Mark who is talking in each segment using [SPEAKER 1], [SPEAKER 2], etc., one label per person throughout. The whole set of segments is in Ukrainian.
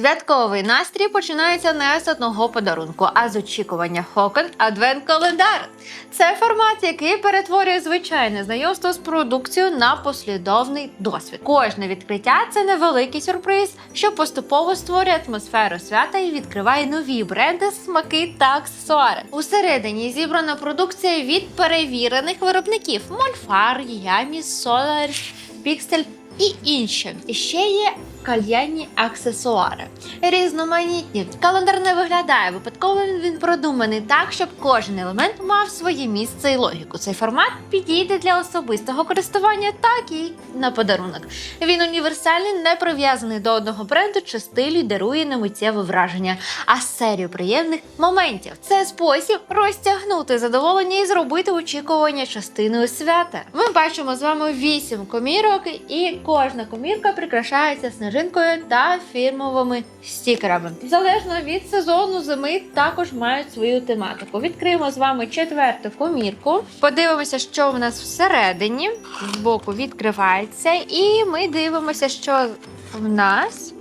[SPEAKER 1] Святковий настрій починається не з одного подарунку, а з очікування Хокен Адвент Календар. Це формат, який перетворює звичайне знайомство з продукцією на послідовний досвід. Кожне відкриття це невеликий сюрприз, що поступово створює атмосферу свята і відкриває нові бренди, смаки та аксесуари. Усередині зібрана продукція від перевірених виробників: Мольфар, Ямі, Solaris, Pixel і інші. Ще є кальянні аксесуари. Різноманітні. Календар не виглядає випадково. Він продуманий так, щоб кожен елемент мав своє місце і логіку. Цей формат підійде для особистого користування, так і на подарунок. Він універсальний, не прив'язаний до одного бренду чи стилю, дарує немиттєве враження, а серію приємних моментів. Це спосіб розтягнути задоволення і зробити очікування частиною свята. Ми бачимо з вами вісім комірок, і кожна комірка прикрашається снежинкою та фірмовими стікерами. Залежно від сезону зими також мають свою тематику. Відкриємо з вами четверту комірку. Подивимося, що в нас всередині. Збоку відкривається, і ми дивимося, що в нас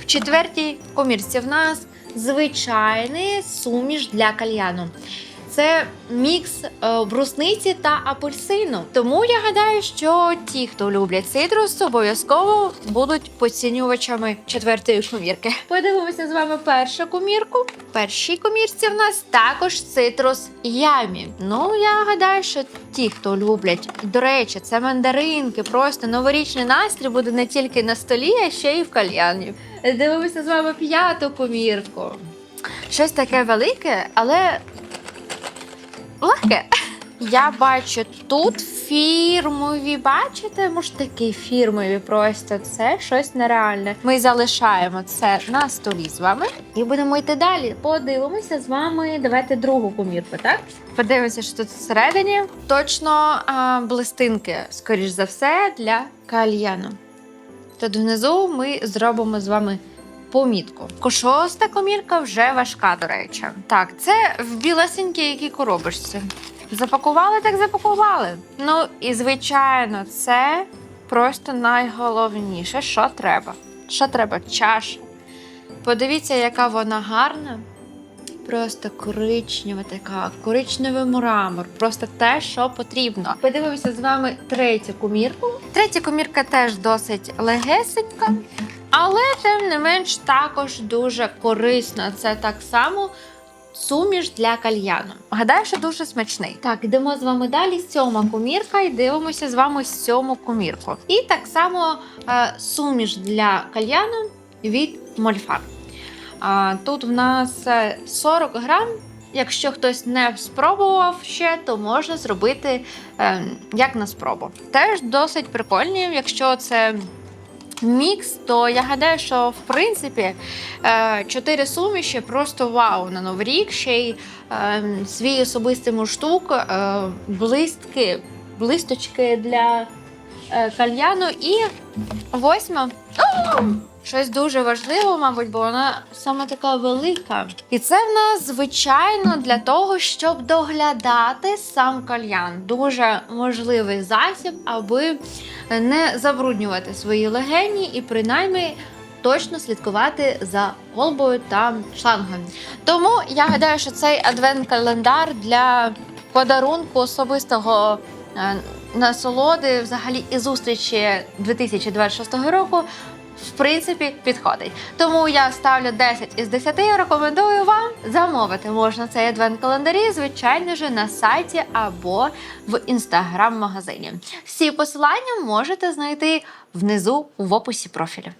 [SPEAKER 1] в четвертій комірці в нас звичайний суміш для кальяну. Це мікс е, брусниці та апельсину. Тому я гадаю, що ті, хто люблять цитрус, обов'язково будуть поцінювачами четвертої комірки. Подивимося з вами першу комірку. Першій комірці в нас також цитрус ямі. Ну я гадаю, що ті, хто люблять, до речі, це мандаринки. Просто новорічний настрій буде не тільки на столі, а ще й в кальяні. Дивимося з вами п'яту комірку. Щось таке велике, але легке. Я бачу тут фірмові, бачите, такі фірмові просто це щось нереальне. Ми залишаємо це на столі з вами і будемо йти далі. Подивимося з вами. Давайте другу комірку, так? Подивимося, що тут всередині. Точно а, блистинки, скоріш за все, для кальяну. Тут внизу ми зробимо з вами помітку. Шоста комірка вже важка, до речі. Так, це в білесенькій якій коробочці. Запакували, так запакували. Ну і звичайно, це просто найголовніше, що треба. Що треба? Чаша. Подивіться, яка вона гарна. Просто коричнева така, коричневий мрамор, просто те, що потрібно. Подивимося з вами третю комірку. Третя комірка теж досить легесенька, але тим не менш також дуже корисна. Це так само суміш для кальяну. Гадаю, що дуже смачний. Так, йдемо з вами далі. Сьома комірка, і дивимося з вами сьому комірку. І так само е, суміш для кальяну від Мольфар. А, тут в нас е, 40 грам. Якщо хтось не спробував ще, то можна зробити е, як на спробу. Теж досить прикольні. Якщо це мікс, то я гадаю, що в принципі е, чотири суміші просто вау на новий рік. Ще й е, свій особистий муштук, е, блистки, блисточки для кальяну і восьма. Щось дуже важливе, мабуть, бо вона саме така велика. І це в нас звичайно для того, щоб доглядати сам кальян. Дуже можливий засіб, аби не забруднювати свої легені і принаймні точно слідкувати за голбою та шлангом. Тому я гадаю, що цей адвент-календар для подарунку особистого е, насолоди, взагалі і зустрічі 2026 року. В принципі, підходить. Тому я ставлю 10 із 10 і рекомендую вам замовити можна цей адвент-календарі, звичайно ж, на сайті або в інстаграм-магазині. Всі посилання можете знайти внизу в описі профілю.